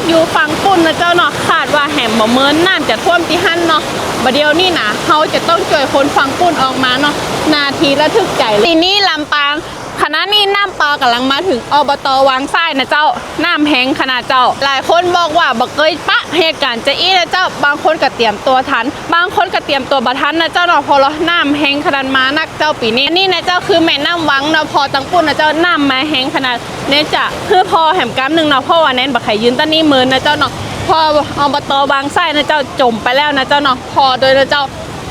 ดอยู่ฟังปุ่นนะเจ้าเนาะคาดว่าแหมบ่เมินน้ำจะท่วมที่หั่นเนาะบัดเดียวนี่นะเขาจะต้องช่วยคนฟังปุ่นออกมาเนาะนาทีระทึกใจทีนี้ลำปาง คณะนี้น้ำปลากำลังมาถึงอบตวางไส้นะเจ้าน้ำแห้งขนาดเจ้า หลายคนบอกว่าบ่เคยปะเหตุการณ์จะอี้นะเจ้า บางคนก็เตรียมตัวทัน บางคนก็เตรียมตัวบ่ทันนะเจ้าเนาะพอเราน้ำแห้งขนาดมานักเจ้าปีนี้นี่นะเจ้าคือแม่น้ำวังเนาะพอตังปุ่นนะเจ้าน้ำมาแห้งขนาดเนจะคือพอแหมกำหนึ่งเนาะเพราะว่าแนนบักไข่ยืนต้นนี่มือนะเจ้าเนาะพออบตบางไส้นะเจ้าจมไปแล้วนะเจ้าเนาะพอโดยนะเจ้า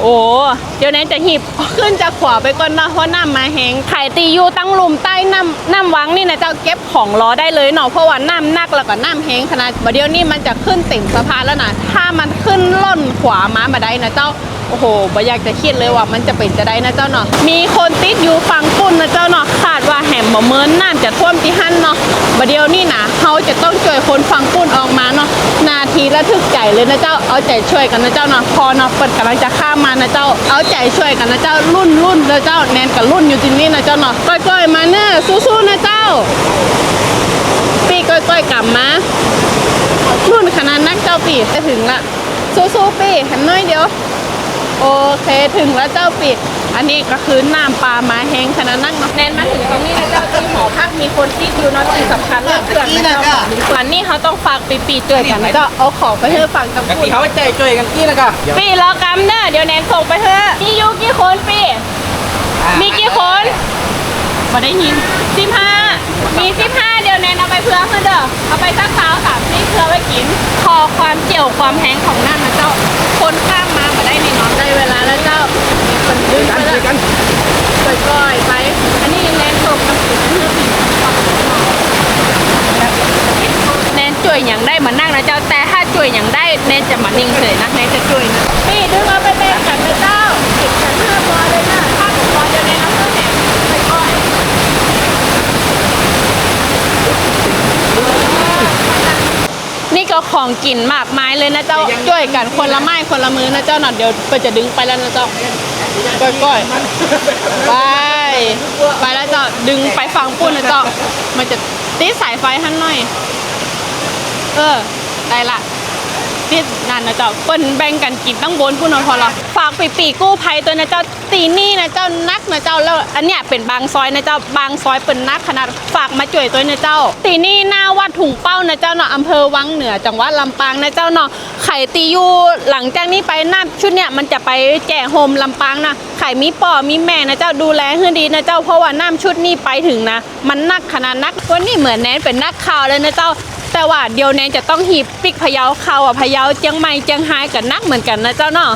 โอ้เดี๋ยวนี้จะหีบขึ้นจากขวาไปก่อนนะเพราะน้ำมาแห้งไข่ตีอยู่ตั้งลุมใต้น้ำน้ำวังนี่นะเจ้าเก็บของล้อได้เลยเนาะเพราะว่าน้ำหนักแล้วก็น้ำแห้งขนาดเดี๋ยวนี้มันจะขึ้นติ่งสะพานแล้วนะถ้ามันขึ้นล่นขวามามาได้นะเจ้า โอ้โหบ่อยากจะคิดเลยว่ามันจะเป็นจะได้นะเจ้าเนาะ มีคนติดอยู่ฝั่งปุ่นนะเจ้าเนาะคาดว่าแหมบ่เมินน้ำจะท่วมที่หันเนาะบัดเดียวนี่นะเขาจะต้องช่วยคนฝั่งปุ่นออกมาเนาะ นาทีระทึกใจเลยนะเจ้า เอาใจช่วยกันนะเจ้าเนาะ พอเนาะเปิดกำลังจะข้ามมานะเจ้า เอาใจช่วยกันนะเจ้า รุ่นรุ่นนะเจ้า แนนกับรุ่นอยู่ที่นี่นะเจ้าเนาะก้อยๆมาเน้อสู้ๆนะเจ้า ปีก้อยๆกลับมา รุ่นขนาดนักเจ้าปีจะถึงละสู้ๆปีหันน้อยเดียว โอเคถึงแล้วเจ้าปิด อันนี้ก็คือน้ำปลามาแห้งขนาดนั้นเนาะแนนมาถึงตรงนี้นะเจ้าที่หอพักมีคนติดอยู่เนาะที่สำคัญเรื่องเครื่องนะเจ้าวันนี้เขาต้องฝากปีปีเจอกันนะเจ้าเอาของไปให้ฝั่งตะกะกุทินเขาใจช่วยกันกี้นะกะปีรอกำเด้อเดี๋ยวแนนส่งไปเถอะมีอยู่กี่คนปีมีกี่คนมาได้ยินสิบห้ามีสิบห้าเดี๋ยวแนนเอาไปเพื่อเพื่อเด้อเอาไปสักเท้าสามนี่เพื่อไว้กินพอความเจียวความแห้งของนั่นนะเจ้าคนข้างมา มาได้ในน้องได้เวลาแล้วเจ้าคนดึงกันไปช่แล้ววยกันก้อยๆไป อันนี้แนนส่งน้ำจิ้มเพื่อผีแนนช่วยอย่างได้มานั่งนะเจ้าแต่ถ้าช่วยอย่างได้แนนจะมานิ่งเฉยนะแนนจะช่วยนะนี่ดึงเอาไปแบ่งกันนะเจ้าสิบกันห้าพอเลยนะถ้าผมพอจะแนนเอาเพื่อแหนไปก้อย นี่ก็ของกินมากมายเลยนะเจ้าช่วยกันคนละไม้คนละมือนะเจ้าหน่อยเดี๋ยวเปิดจะดึงไปแล้วนะเจ้าก้อยๆไปไปแล้วเจ้าดึงไปฟังปุ่นนะเจ้ามันจะติดสายไฟหันหน่อย เออได้ละ ติดนั่นนะเจ้าเปิ้นแบ่งกันกินตั้งบนพุ่นอาพอละฝากปีปีกู้ภัยตัวนะเจ้าตีนี่นะเจ้านักนะเจ้าแล้วอันเนี้ยเป็นบางซอยนะเจ้าบางซอยเป็นนักขนาดฝากมาจ่วยตัวนะเจ้า ตีนี่หน้าวัดถุงเป้านะเจ้าเนาะอำเภอวังเหนือจังหวัดลำปางนะเจ้าเนาะไข่ตียู่หลังจากนี้ไปหน้าชุดเนี้ยมันจะไปแจกโฮมลำปางนะไข่มีป่อมีแม่นะเจ้าดูแลให้ดีนะเจ้าเพราะว่าน้ำชุดนี้ไปถึงนะ มันนักขนาดนักวันนี้เหมือนแนนเป็นนักข่าวเลยนะเจ้า แต่ว่าเดี๋ยวแนนจะต้องหีบปิกพะเยาเขาอะพะเยาเจียงใหม่เจียงไฮ้กับนักเหมือนกันนะเจ้าเนาะ